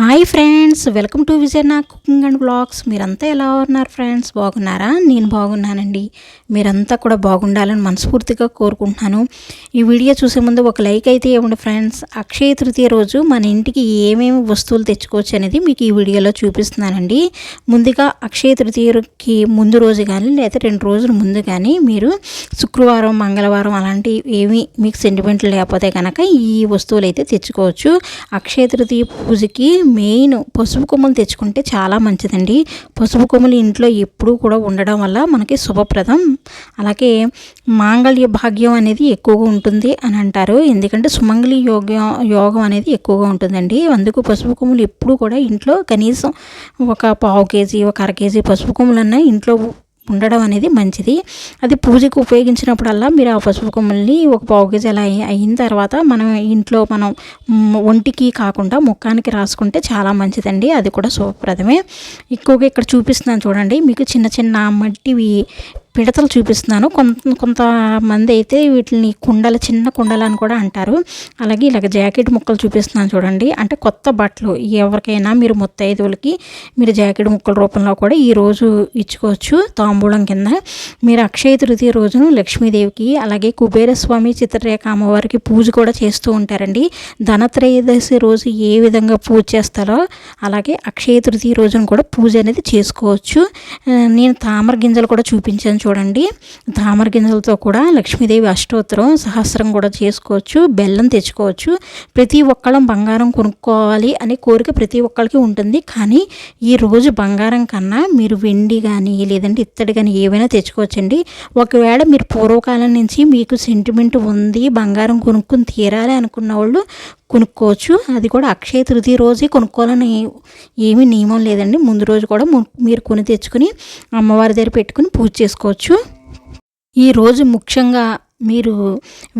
Hi friends welcome to విజయనా cooking and blogs. మీరంతా ఎలా ఉన్నారు ఫ్రెండ్స్? బాగున్నారా? నేను బాగున్నానండి. మీరంతా కూడా బాగుండాలని మనస్ఫూర్తిగా కోరుకుంటున్నాను. ఈ వీడియో చూసే ముందు ఒక లైక్ అయితే ఇవ్వండి ఫ్రెండ్స్. అక్షయ తృతీయ రోజు మన ఇంటికి ఏమేమి వస్తువులు తెచ్చుకోవచ్చు అనేది మీకు ఈ వీడియోలో చూపిస్తున్నానండి. ముందుగా అక్షయ తృతీయకి ముందు రోజు కానీ లేదా రెండు రోజుల ముందు కానీ మీరు శుక్రవారం మంగళవారం అలాంటి ఏమి మీకు సెంటిమెంట్లు లేకపోతే కనుక ఈ వస్తువులు అయితే తెచ్చుకోవచ్చు. అక్షయ తృతీయ పూజకి మెయిన్ పసుపు కొమ్మలు తెచ్చుకుంటే చాలా మంచిదండి. పసుపు కొమ్మలు ఇంట్లో ఎప్పుడూ కూడా ఉండడం వల్ల మనకి శుభప్రదం. అలాగే మాంగళ్య భాగ్యం అనేది ఎక్కువగా ఉంటుంది అని అంటారు. ఎందుకంటే సుమంగళి యోగం యోగం అనేది ఎక్కువగా ఉంటుందండి. అందుకు పసుపు కొమ్ములు ఎప్పుడూ కూడా ఇంట్లో కనీసం ఒక పావు కేజీ ఒక అర కేజీ పసుపు కొమ్ములన్నా ఇంట్లో ఉండడం అనేది మంచిది. అది పూజకు ఉపయోగించినప్పుడల్లా మీరు ఆ పసుపు కొమ్మల్ని ఒక పావు కేజీ అలా అయిన తర్వాత మనం ఇంట్లో మనం ఒంటికి కాకుండా ముఖానికి రాసుకుంటే చాలా మంచిదండి. అది కూడా శుభప్రదమే. ఎక్కువగా ఇక్కడ చూపిస్తున్నాను చూడండి. మీకు చిన్న చిన్న మట్టివి పిడతలు చూపిస్తున్నాను. కొంత కొంతమంది అయితే వీటిని కుండల చిన్న కుండలు అని కూడా అంటారు. అలాగే ఇలాగ జాకెట్ ముక్కలు చూపిస్తున్నాను చూడండి. అంటే కొత్త బట్టలు. ఎవరికైనా మీరు ముత్తైదువులకి మీరు జాకెట్ ముక్కల రూపంలో కూడా ఈరోజు ఇచ్చుకోవచ్చు తాంబూలం కింద. మీరు అక్షయ తృతీయ రోజును లక్ష్మీదేవికి అలాగే కుబేరస్వామి చిత్రరేఖ అమ్మవారికి పూజ కూడా చేస్తూ ఉంటారండి. ధనత్రయోదశి రోజు ఏ విధంగా పూజ చేస్తారో అలాగే అక్షయ తృతీయ రోజున కూడా పూజ అనేది చేసుకోవచ్చు. నేను తామర గింజలు కూడా చూపించాను చూడండి. తామర గింజలతో కూడా లక్ష్మీదేవి అష్టోత్తరం సహస్రం కూడా చేసుకోవచ్చు బెల్లం తెచ్చుకోవచ్చు. ప్రతి ఒక్కళ్ళం బంగారం కొనుక్కోవాలి అనే కోరిక ప్రతి ఒక్కరికి ఉంటుంది. కానీ ఈ రోజు బంగారం కన్నా మీరు వెండి కానీ లేదంటే ఇత్తడి కానీ ఏవైనా తెచ్చుకోవచ్చండి. ఒకవేళ మీరు పూర్వకాలం నుంచి మీకు సెంటిమెంట్ ఉంది బంగారం కొనుక్కుని తీరాలి అనుకున్న వాళ్ళు కొనుక్కోవచ్చు. అది కూడా అక్షయ తృతీయ రోజే కొనుక్కోవాలని ఏమీ నియమం లేదండి. ముందు రోజు కూడా మీరు కొని తెచ్చుకొని అమ్మవారి దగ్గర పెట్టుకుని పూజ చేసుకోవచ్చు. ఈరోజు ముఖ్యంగా మీరు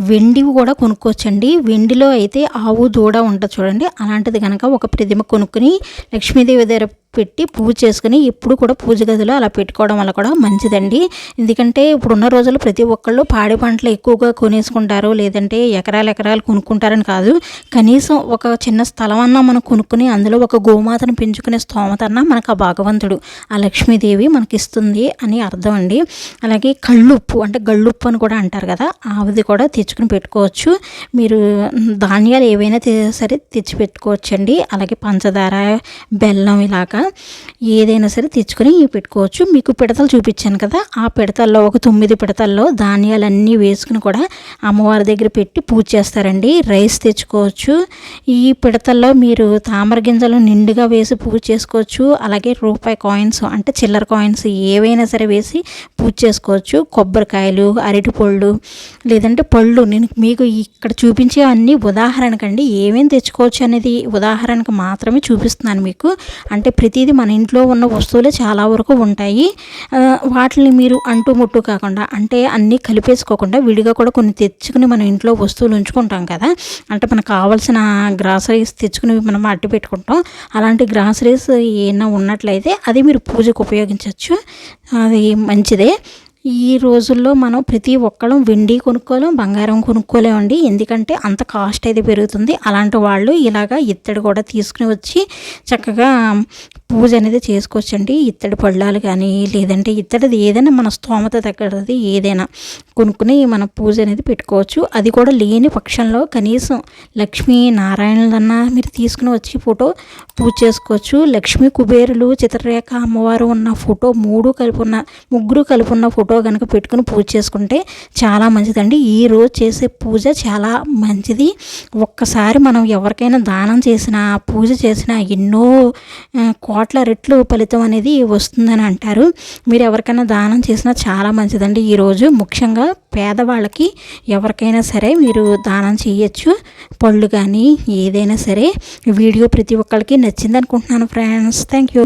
వెండివి కూడా కొనుక్కోవచ్చండి. వెండిలో అయితే ఆవు దూడ ఉంటుంది చూడండి. అలాంటిది కనుక ఒక ప్రతిమ కొనుక్కుని లక్ష్మీదేవి దగ్గర పెట్టి పూజ చేసుకుని ఎప్పుడు కూడా పూజ గదిలో అలా పెట్టుకోవడం వల్ల కూడా మంచిదండి. ఎందుకంటే ఇప్పుడున్న రోజుల్లో ప్రతి ఒక్కళ్ళు పాడి పంటలు ఎక్కువగా కొనేసుకుంటారు. లేదంటే ఎకరాలు ఎకరాలు కొనుక్కుంటారని కాదు. కనీసం ఒక చిన్న స్థలం అన్నా మనం కొనుక్కుని అందులో ఒక గోమాతను పెంచుకునే స్తోమత అన్నా మనకు ఆ భగవంతుడు ఆ లక్ష్మీదేవి మనకి ఇస్తుంది అని అర్థం అండి. అలాగే కళ్ళుప్పు అంటే గళ్ళుప్పు అని కూడా అంటారు కదా ఆవిది కూడా తెచ్చుకుని పెట్టుకోవచ్చు. మీరు ధాన్యాలు ఏవైనా సరే తెచ్చి పెట్టుకోవచ్చండి. అలాగే పంచదార బెల్లం ఇలాగా ఏదైనా సరే తెచ్చుకొని పెట్టుకోవచ్చు. మీకు పిడతలు చూపించాను కదా ఆ పిడతల్లో ఒక తొమ్మిది పిడతల్లో ధాన్యాలన్నీ వేసుకుని కూడా అమ్మవారి దగ్గర పెట్టి పూజ చేస్తారండి. రైస్ తెచ్చుకోవచ్చు. ఈ పిడతల్లో మీరు తామర గింజలు నిండుగా వేసి పూజ చేసుకోవచ్చు. అలాగే రూపాయి కాయిన్స్ అంటే చిల్లర కాయిన్స్ ఏవైనా సరే వేసి పూజ చేసుకోవచ్చు. కొబ్బరికాయలు అరటి పళ్ళు లేదంటే పళ్ళు. నేను మీకు ఇక్కడ చూపించే అన్ని ఉదాహరణకండి. ఏమేమి తెచ్చుకోవచ్చు అనేది ఉదాహరణకు మాత్రమే చూపిస్తున్నాను మీకు. అంటే ప్రతిదీ మన ఇంట్లో ఉన్న వస్తువులే చాలా వరకు ఉంటాయి. వాటిని మీరు అంటూ ముట్టు కాకుండా అంటే అన్నీ కలిపేసుకోకుండా విడిగా కూడా కొన్ని తెచ్చుకుని మన ఇంట్లో వస్తువులు ఉంచుకుంటాం కదా. అంటే మనకు కావాల్సిన గ్రాసరీస్ తెచ్చుకుని మనం అడ్డు పెట్టుకుంటాం. అలాంటి గ్రాసరీస్ ఏమైనా ఉన్నట్లయితే అది మీరు పూజకు ఉపయోగించవచ్చు. అది మంచిదే. ఈ రోజుల్లో మనం ప్రతి ఒక్కళ్ళం వెండి కొనుక్కోలేం బంగారం కొనుక్కోలేమండి. ఎందుకంటే అంత కాస్ట్ అయితే పెరుగుతుంది. అలాంటి వాళ్ళు ఇలాగా ఇత్తడి కూడా తీసుకుని వచ్చి చక్కగా పూజ అనేది చేసుకోవచ్చండి. ఇత్తడి పళ్ళాలు కానీ లేదంటే ఇత్తడిది ఏదైనా మన స్తోమత తగ్గది ఏదైనా కొనుక్కుని మన పూజ అనేది పెట్టుకోవచ్చు. అది కూడా లేని పక్షంలో కనీసం లక్ష్మీ నారాయణలన్నా మీరు తీసుకుని వచ్చి ఫోటో పూజ చేసుకోవచ్చు. లక్ష్మీ కుబేరులు చిత్రరేఖ అమ్మవారు ఉన్న ఫోటో మూడు కలిపి ఉన్న ముగ్గురు కలిపి ఉన్న ఫోటో కనుక పెట్టుకుని పూజ చేసుకుంటే చాలా మంచిదండి. ఈ రోజు చేసే పూజ చాలా మంచిది. ఒక్కసారి మనం ఎవరికైనా దానం చేసినా పూజ చేసిన ఎన్నో కోట్ల రెట్లు ఫలితం అనేది వస్తుందని అంటారు. మీరు ఎవరికైనా దానం చేసినా చాలా మంచిదండి. ఈరోజు ముఖ్యంగా పేదవాళ్ళకి ఎవరికైనా సరే మీరు దానం చేయొచ్చు. పళ్ళు కానీ ఏదైనా సరే. వీడియో ప్రతి ఒక్కరికి నచ్చింది అనుకుంటున్నాను ఫ్రెండ్స్. Thank you